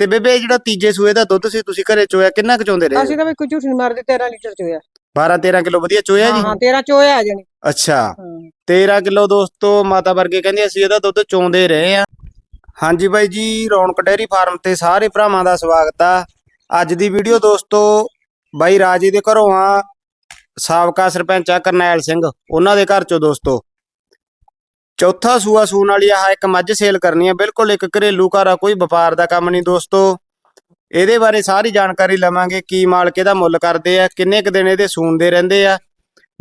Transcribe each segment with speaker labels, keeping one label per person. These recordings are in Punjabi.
Speaker 1: ਤੇ ਬੇਬੇ ਇਹ ਜਿਹੜਾ ਤੀਜੇ ਸੂਏ ਦਾ ਦੁੱਧ ਸੀ ਤੁਸੀਂ ਘਰੇ ਚੋਇਆ ਕਿੰਨਾ ਕੁ ਚੋਂਦੇ ਰਹੇ?
Speaker 2: ਅਸੀਂ ਤਾਂ ਵੀ ਕੋਈ ਝੂਠ ਨਹੀਂ ਮਾਰਦੇ 13 ਲੀਟਰ ਚੋਇਆ।
Speaker 1: 12 13 ਕਿਲੋ ਵਧੀਆ ਚੋਇਆ ਜੀ?
Speaker 2: ਹਾਂ 13 ਚੋਇਆ ਜਾਣੀ।
Speaker 1: ਅੱਛਾ।
Speaker 2: ਹਾਂ।
Speaker 1: 13 ਕਿਲੋ ਦੋਸਤੋ ਮਾਤਾ ਵਰਗੇ ਕਹਿੰਦੇ ਅਸੀਂ ਇਹਦਾ ਦੁੱਧ ਚੋਂਦੇ ਰਹੇ ਆ। ਹਾਂਜੀ ਬਾਈ ਜੀ ਰੌਣਕ ਡੈਰੀ ਫਾਰਮ ਤੇ ਸਾਰੇ ਭਰਾਵਾਂ ਦਾ ਸਵਾਗਤ ਆ। ਅੱਜ ਦੀ ਵੀਡੀਓ ਦੋਸਤੋ ਬਾਈ ਰਾਜੀ ਦੇ ਘਰੋਂ ਆ ਸਾਬਕਾ ਸਰਪੰਚ ਆ ਕਰਨੈਲ ਸਿੰਘ ਉਹਨਾਂ ਦੇ ਘਰ ਚੋਂ ਦੋਸਤੋ। ਚੌਥਾ ਸੂਆ ਸੂਣ ਵਾਲੀ ਆਹ ਇੱਕ ਮੱਝ ਸੇਲ ਕਰਨੀ ਆ। ਬਿਲਕੁਲ ਇੱਕ ਘਰੇਲੂ ਘਰ ਆ, ਕੋਈ ਵਪਾਰ ਦਾ ਕੰਮ ਨਹੀਂ ਦੋਸਤੋ। ਇਹਦੇ ਬਾਰੇ ਸਾਰੀ ਜਾਣਕਾਰੀ ਲਵਾਂਗੇ, ਕੀ ਮਾਲਕ ਇਹਦਾ ਮੁੱਲ ਕਰਦੇ ਆ, ਕਿੰਨੇ ਕੁ ਦਿਨ ਇਹਦੇ ਸੂਣਦੇ ਰਹਿੰਦੇ ਆ।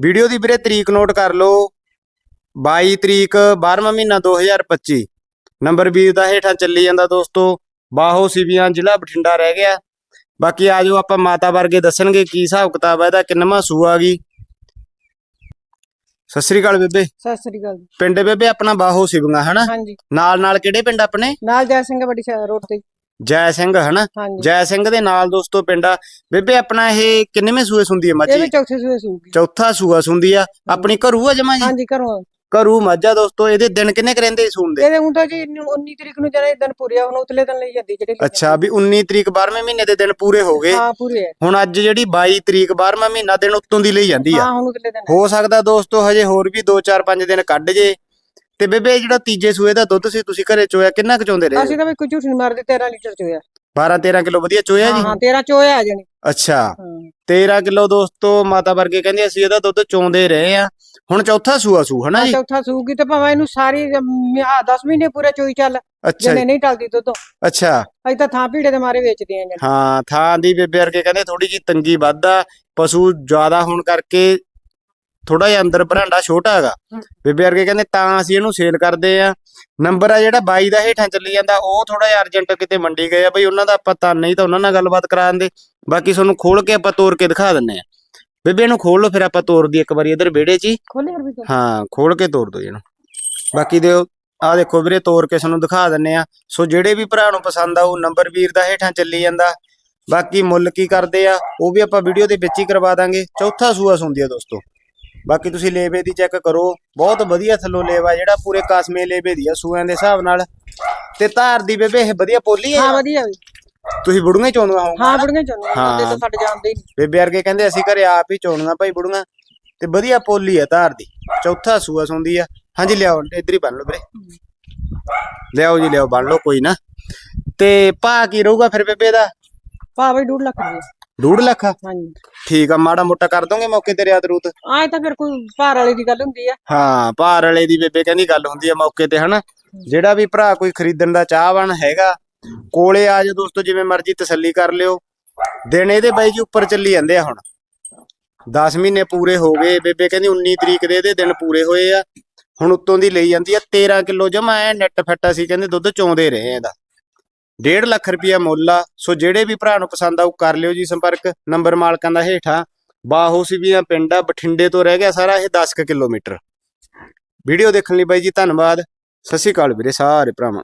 Speaker 1: ਵੀਡੀਓ ਦੀ ਵੀਰੇ ਤਰੀਕ ਨੋਟ ਕਰ ਲਓ। 22 ਤਰੀਕ 12ਵਾਂ ਮਹੀਨਾ 2025 ਨੰਬਰ ਵੀਰ ਦਾ ਹੇਠਾਂ ਚੱਲੀ ਜਾਂਦਾ ਦੋਸਤੋ। ਬਾਹੋ ਸਿਵੀਆਂ ਜ਼ਿਲ੍ਹਾ ਬਠਿੰਡਾ ਰਹਿ ਗਿਆ। ਬਾਕੀ ਆਜੋ ਆਪਾਂ ਮਾਤਾ ਵਰਗੇ ਦੱਸਣਗੇ ਕੀ ਹਿਸਾਬ ਕਿਤਾਬ ਹੈ ਇਹਦਾ, ਕਿੰਨਵਾਂ ਸੂਆ ਗਈ। ਸਤਿ ਸ੍ਰੀ ਅਕਾਲ ਬੇਬੇ।
Speaker 2: ਸਤਿ ਸ੍ਰੀ ਅਕਾਲ ਜੀ।
Speaker 1: ਪਿੰਡ ਬੇਬੇ ਆਪਣਾ ਬਾਹੋ ਸਿਵੀਆਂ ਹਨਾ?
Speaker 2: ਹਾਂਜੀ।
Speaker 1: ਨਾਲ ਨਾਲ ਕਿਹੜੇ ਪਿੰਡ ਆਪਣੇ?
Speaker 2: ਨਾਲ ਜੈ ਸਿੰਘ ਵੱਡੀ ਸ਼ਹਿਰ ਰੋਡ ਤੇ।
Speaker 1: ਜੈ ਸਿੰਘ ਹਨਾ?
Speaker 2: ਹਾਂਜੀ।
Speaker 1: ਜੈ ਸਿੰਘ ਦੇ ਨਾਲ ਦੋਸਤੋ ਪਿੰਡ ਆ। ਬੇਬੇ ਆਪਣਾ ਇਹ ਕਿੰਨੇਵੇਂ ਸੂਏ ਸੁੰਦੀ ਹੈ
Speaker 2: ਇਹ ਚੌਥੇ ਸੂਏ ਸੂਗੀ
Speaker 1: ਚੌਥਾ ਸੂਆ ਸੁੰਦੀ ਆ। ਆਪਣੀ ਘਰੂ ਆ ਜਮਾ ਜੀ?
Speaker 2: ਹਾਂਜੀ ਘਰੋਂ
Speaker 1: ਘਰੂ ਮੱਝਾ ਦੋਸਤੋ ਇਹਦੇ ਦਿਨ ਕਿੰਨੇ ਕਰੰਦੇ ਸੂਣ ਦੇ?
Speaker 2: ਇਹਦੇ ਤਾਂ ਜੀ 19 ਤਰੀਕ ਨੂੰ ਜਿਹੜੇ ਦਿਨ ਪੂਰੇ ਆ ਹੁਣ ਉਤਲੇ ਦਿਨ ਲਈ ਜਾਂਦੀ ਜਿਹੜੇ ਲਈ
Speaker 1: ਅੱਛਾ ਵੀ 19 ਤਰੀਕ 12ਵੇਂ ਮਹੀਨੇ ਦੇ ਦਿਨ ਪੂਰੇ ਹੋ ਗਏ।
Speaker 2: ਹਾਂ ਪੂਰੇ
Speaker 1: ਹੁਣ ਅੱਜ ਜਿਹੜੀ 22 ਤਰੀਕ 12ਵਾਂ ਮਹੀਨਾ ਦਿਨ ਉੱਤੋਂ ਦੀ ਲਈ ਜਾਂਦੀ ਆ।
Speaker 2: ਹਾਂ ਹੁਣ ਉਤਲੇ ਦਿਨ ਆ।
Speaker 1: ਹੋ ਸਕਦਾ ਦੋਸਤੋ ਹਜੇ ਹੋਰ ਵੀ 2-4-5 ਦਿਨ ਕੱਢ ਜੇ। ਤੇ ਬੇਬੇ ਇਹ ਜਿਹੜਾ ਤੀਜੇ ਸੂਏ ਦਾ ਦੁੱਧ ਸੀ ਤੁਸੀਂ ਘਰੇ ਚੋਇਆ ਕਿੰਨਾ ਕੁ ਚੋਂਦੇ ਰਹੇ
Speaker 2: ਅਸੀਂ ਤਾਂ ਵੀ ਕੋਈ ਝੂਠ ਨਹੀਂ ਮਾਰਦੇ 13 ਲੀਟਰ ਚੋਇਆ।
Speaker 1: 12-13 ਕਿਲੋ ਵਧੀਆ ਚੋਇਆ
Speaker 2: ਹਾਂ
Speaker 1: ਜੀ?
Speaker 2: ਹਾਂ 13 ਚੋਇਆ ਆ ਜਾਣੀ।
Speaker 1: ਅੱਛਾ।
Speaker 2: ਹਾਂ।
Speaker 1: 13 ਕਿਲੋ ਦੋਸਤੋ ਮਾਤਾ ਵਰਗੇ ਕਹਿੰਦੇ ਅਸੀਂ ਇਹਦਾ ਦੁੱਧ ਚੋਂਦੇ ਰਹੇ ਆ ਹੁਣ ਚੌਥਾ ਸੂਆ ਸੂ ਹਨਾ ਜੀ?
Speaker 2: ਚੌਥਾ ਸੂਗੀ ਤੇ ਭਾਵੇਂ ਇਹਨੂੰ ਸਾਰੀ ਆ 10 ਮਹੀਨੇ ਪੂਰੇ ਚੋਈ ਚੱਲ
Speaker 1: ਅੱਛਾ
Speaker 2: ਜਿਹਨੇ ਨਹੀਂ ਟਲਦੀ ਦੁੱਧ
Speaker 1: ਅੱਛਾ।
Speaker 2: ਅਸੀਂ ਤਾਂ ਥਾਂ ਭੀੜੇ ਦੇ ਮਾਰੇ ਵੇਚਦੇ ਆਂ
Speaker 1: ਹਾਂ ਥਾਂ ਦੀ ਬੇਬੇ ਵਰਗੇ ਕਹਿੰਦੇ ਥੋੜੀ ਜੀ ਤੰਗੀ ਵੱਧਾ ਪਸ਼ੂ ਜ਼ਿਆਦਾ ਹੋਣ ਕਰਕੇ ਥੋੜਾ ਜਿਹਾ ਅੰਦਰ ਬਰਾਂਡਾ ਛੋਟਾ ਹੈਗਾ। ਬੇਬੇ ਵਰਗੇ ਕਹਿੰਦੇ ਤਾਂ ਅਸੀਂ ਇਹਨੂੰ ਸੇਲ ਕਰਦੇ ਆ ਨੰਬਰ ਆ ਜਿਹੜਾ 22 ਦਾ ਹੇਠਾਂ ਚੱਲੀ ਜਾਂਦਾ ਉਹ ਥੋੜਾ ਜਿਹਾ ਅਰਜੈਂਟ ਕਿਤੇ ਮੰਡੀ ਗਏ ਆ ਬਈ ਉਹਨਾਂ ਦਾ ਪਤਾ ਨਹੀਂ ਤਾਂ ਉਹਨਾਂ ਨਾਲ ਗੱਲਬਾਤ ਕਰਾ ਦਿੰਦੇ। ਬਾਕੀ ਤੁਹਾਨੂੰ ਖੋਲ ਕੇ ਆਪਾਂ ਤੋੜ ਕੇ ਦਿਖਾ ਦਿੰਨੇ ਆ ਬੇਬੇ ਇਹਨੂੰ ਖੋਲ ਲਓ ਫਿਰ ਆਪਾਂ ਤੋੜ ਦੀ ਇੱਕ ਵਾਰੀ ਇਧਰ ਵਿਹੜੇ 'ਚ ਹੀ।
Speaker 2: ਖੋਲੇ ਹਰ ਵੀ ਤਾਂ।
Speaker 1: ਹਾਂ ਖੋਲ ਕੇ ਤੋੜ ਦਿਓ ਇਹਨੂੰ। ਬਾਕੀ ਦੇ ਆ ਦੇਖੋ ਵੀਰੇ ਤੋੜ ਕੇ ਤੁਹਾਨੂੰ ਦਿਖਾ ਦਿੰਨੇ ਆ ਸੋ ਜਿਹੜੇ ਵੀ ਭਰਾ ਨੂੰ ਪਸੰਦ ਆਊ ਨੰਬਰ ਵੀਰ ਦਾ ਹੇਠਾਂ ਚੱਲੀ ਜਾਂਦਾ। ਬਾਕੀ ਮੁੱਲ ਕੀ ਕਰਦੇ ਆ ਉਹ ਵੀ ਆਪਾਂ ਵੀਡੀਓ ਦੇ ਵਿੱਚ ਹੀ ਕਰਵਾ ਦਾਂਗੇ। ਚੌਥਾ ਸੂਆ ਸੁੰਦੀ ਆ ਦੋਸਤੋ। ਬਾਕੀ ਤੁਸੀਂ ਲੇਵੇ ਦੀ ਚੈੱਕ ਕਰੋ। ਬਹੁਤ ਵਧੀਆ ਥੱਲੋਂ ਲੇਵਾ ਜਿਹੜਾ ਪੂਰੇ ਕਾਸਮੇ ਲੇਵੇ ਦੀ ਆ ਸੂਆਂ ਦੇ ਹਿਸਾਬ ਨਾਲ। ਤੇ ਧਾਰ ਦੀ ਬੇਬੇ ਇਹ ਵਧੀਆ ਪੋਲੀ
Speaker 2: ਹਾਂ
Speaker 1: ਹੈ
Speaker 2: ਵਧੀਆ ਵੀ।
Speaker 1: ਤੁਸੀਂ ਬੁੜੂਆਂ ਹੀ ਚੋਣਵਾ ਹੋਊਗਾ
Speaker 2: ਹਾਂ ਬੁੜੀਆਂ ਚੋਣੀਆਂ।
Speaker 1: ਹਾਂ।
Speaker 2: ਬੰਦੇ ਤਾਂ ਛੱਡ ਜਾਂਦੇ ਹੀ।
Speaker 1: ਬੇਬੇ ਵਰਗੇ ਕਹਿੰਦੇ ਅਸੀਂ ਘਰੇ ਆਪ ਹੀ ਚੋਣੀਆਂ ਭਾਈ ਬੁੜੀਆਂ। ਤੇ ਵਧੀਆ ਪੋਲੀ ਆ ਧਾਰ ਦੀ। ਚੌਥਾ ਸੂਆ ਸੁੰਦੀ ਆ। ਹਾਂਜੀ ਲਿਆਓ ਇੱਧਰ ਹੀ ਬੰਨ ਲਓ ਵੀਰੇ। ਲਿਆਓ ਜੀ ਲਿਆਓ ਬੰਨ ਲਓ ਕੋਈ ਨਾ। ਤੇ ਭਾ ਕੀ ਰਹੂਗਾ ਫਿਰ ਬੇਬੇ ਦਾ?
Speaker 2: ਭਾ ਬਈ 2 ਲੱਖ ਰੁਪਏ।
Speaker 1: 2.5 ਲੱਖ?
Speaker 2: ਹਾਂਜੀ।
Speaker 1: ਠੀਕ ਆ ਮਾੜਾ ਮੋਟਾ ਕਰ ਦੋਗੇ ਮੌਕੇ ਤੇ ਰੂਤ
Speaker 2: ਆਏ ਤਾਂ ਫਿਰ ਕੋਈ ਭਾਰ ਵਾਲੀ ਦੀ ਗੱਲ ਹੁੰਦੀ ਆ।
Speaker 1: ਹਾਂ ਭਾਰ ਵਾਲੇ ਦੀ ਬੇਬੇ ਕਹਿੰਦੀ ਗੱਲ ਹੁੰਦੀ ਆ ਮੌਕੇ ਤੇ ਹਨਾ? ਜਿਹੜਾ ਵੀ ਭਰਾ ਕੋਈ ਖਰੀਦਣ ਦਾ ਚਾਹਵਾਨ ਹੈਗਾ ਕੋਲੇ ਆ ਜਾ ਦੋਸਤੋ, ਜਿਵੇਂ ਮਰਜ਼ੀ ਤਸੱਲੀ ਕਰ ਲਿਓ। ਦਿਨ ਇਹਦੇ ਬਾਈ ਜੀ ਉੱਪਰ ਚੱਲੀ ਜਾਂਦੇ ਆ ਹੁਣ। 10 ਮਹੀਨੇ ਪੂਰੇ ਹੋ ਗਏ। ਬੇਬੇ ਕਹਿੰਦੀ 19 ਤਰੀਕ ਦੇ ਇਹਦੇ ਦਿਨ ਪੂਰੇ ਹੋਏ ਆ। ਹੁਣ ਉੱਤੋਂ ਦੀ ਲਈ ਜਾਂਦੀ ਆ 13 ਕਿਲੋ ਜਮਾ, ਐ ਨੈਟ ਫੱਟਾ ਸੀ, ਕਹਿੰਦੇ ਦੁੱਧ ਚੋਂਦੇ ਰਹੇ ਆ ਇਹਦਾ। 1.5 ਲੱਖ ਰੁਪਿਆ ਮੁੱਲ ਆ। ਸੋ ਜਿਹੜੇ ਵੀ ਭਰਾ ਨੂੰ ਪਸੰਦ ਆਊ ਕਰ ਲਿਓ ਜੀ ਸੰਪਰਕ। ਨੰਬਰ ਮਾਲਕਾਂ ਦਾ ਹੇਠਾਂ ਬਾਹੋ ਸਿਵੀਆਂ ਪਿੰਡ ਆ, ਬਠਿੰਡੇ ਤੋਂ ਰਹਿ ਗਿਆ ਸਾਰਾ ਇਹ 10 ਕੁ ਕਿਲੋਮੀਟਰ। ਵੀਡੀਓ ਦੇਖਣ ਲਈ ਬਾਈ ਜੀ, ਧੰਨਵਾਦ। ਸਤਿ ਸ਼੍ਰੀ ਅਕਾਲ ਵੀਰੇ, ਸਾਰੇ ਭਰਾਵਾਂ